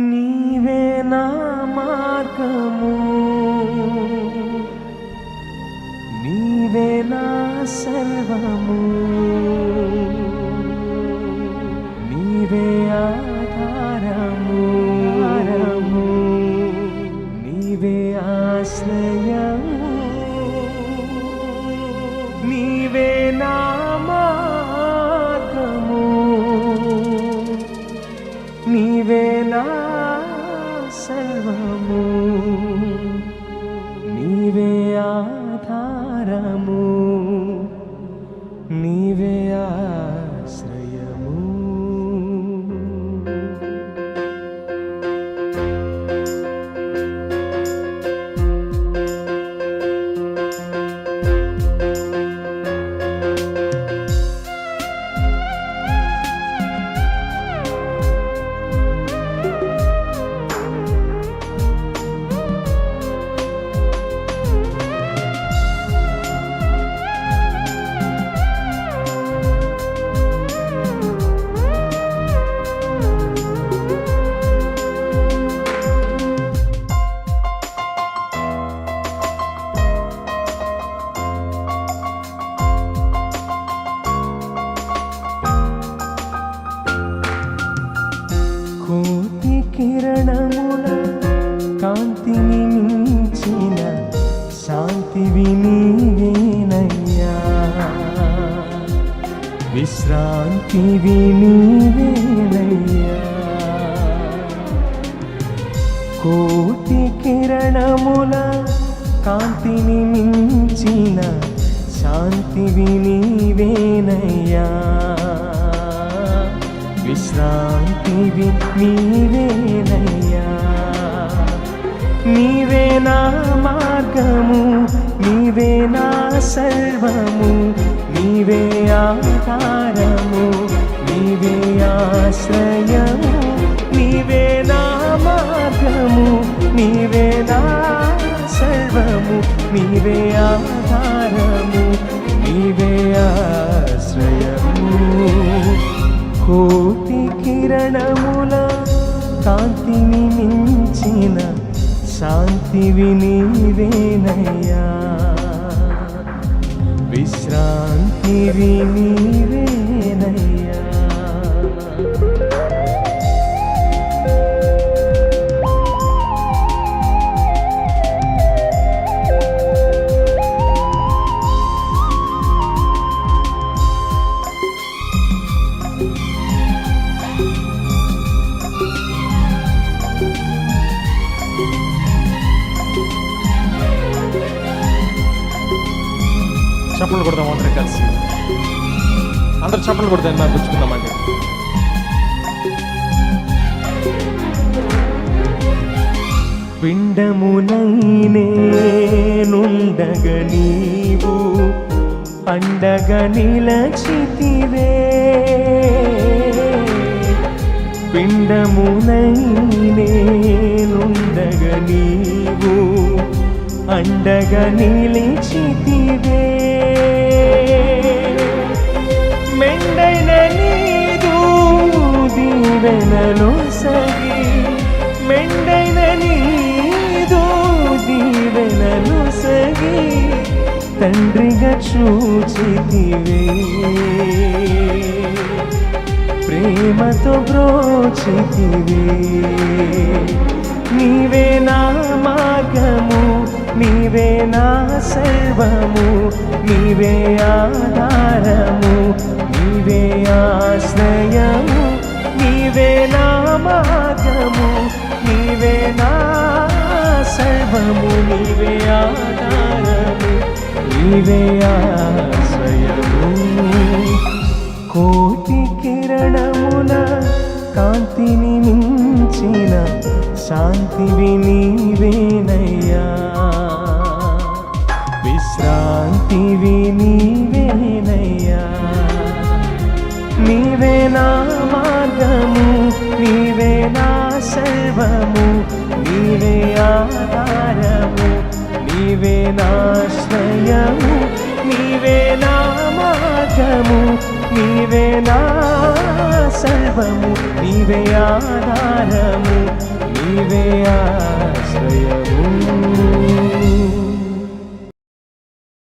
నీవే నా మార్గము. నీవే నా సర్వము. నీవే ఆధారము. ఆధారము. నీవే ఆశ్రయము. నీవే నా నీవేనా సర్వము? నీవే ఆధారము? నీ శాంతివి నీవేనయ్యా విశ్రాంతివి నీవేనయ్యా కోటి కిరణముల కాంతిని మించిన శాంతివి నీవేనయ్యా విశ్రాంతివి నీవేనయ్యా నీవే నా మార్గం. సర్వము నీవే ఆధారము నీవే ఆశ్రయము నీవే నా మార్గము నీవే నా సర్వము నీవే ఆధారము నీవే ఆశ్రయము. కోటి కిరణముల కాంతిని మించిన శాంతివి నీవేనయ్యా. విశ్రాంతి నీవేనయ్యా చప్పలు కొడదాం అందరం కలిసి. అందరు చప్పలు కొడదాం నాకు పుచ్చుకుందామండి పిండమునైనేనుండగ నీవు అండగ నిలచితివే. పిండమునైనేనుండగ నీవు అండగ నిలిచితివే. తండ్రిగా చూచితివే. ప్రేమతో బ్రోచితివే. నీవే నా మార్గము నీవే నా సర్వము నీవే ఆధారము నీవే ఆశ్రయము నీవే నా మార్గము నీవే నా సర్వము నీవే నీవే ఆశయము. కోటి కిరణముల కాంతిని మించిన శాంతివి నీవేనయ్యా విశ్రాంతివి నీవేనయ్యా నీవే నా మార్గము నీవే నా సర్వము నీవే ఆధారము. నీవే నాశ్రయము నీవే నా మార్గము నీవే నా సర్వము నీవే ఆధారము నీవే ఆశ్రయము.